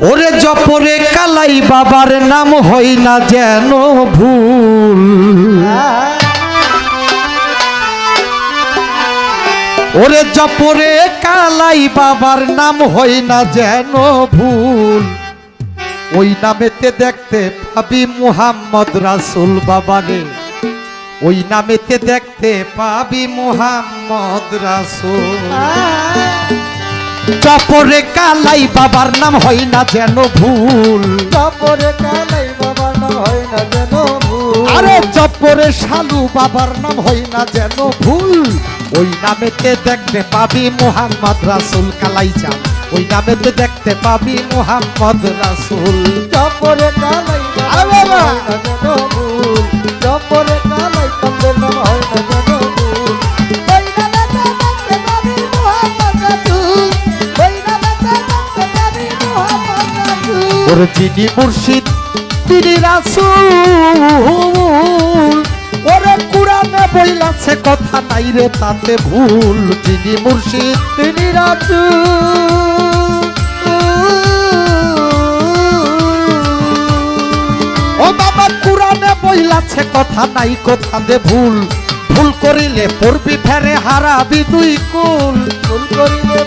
ওরে জপরে কালাই বাবার নাম হই না যেন ভুল। ওরে জপরে কালাই বাবার নাম হই না যেন ভুল। ওই নামেতে দেখতে পাবি মুহাম্মদ রাসুল বাবারে। ওই নামেতে দেখতে পাবি মুহাম্মদ রাসুল। জপরে কালাই বাবার নাম হই না যেন ভুল। তারপরে কালাই বাবার নাম হয় না যেন ভুল। আরে জপরে শালু বাবার নাম হয় না যেন ভুল। ওই নামেতে দেখতে পাবি মোহাম্মদ রাসুল কালাই যান ওই নামেতে দেখতে পাবি মুহাম্মদ রাসুল। তারপরে কালাই আরে বাবা! হয় তারপরে কালাই বাবার নাম হয় না যেন ওর যিনি মুর্শিদ, তিনি রাসুল। ওরে কুরানে বইলাছে কথা নাই রে, তাতে ভুল। যিনি মুর্শিদ, তিনি রাসূল। ও বাবা কুরানে বইলাছে কথা নাই কথা দে ভুল? ভুল করিলে পড়বি ফেরে, হারাবি দুই কুল। ভুল করিলে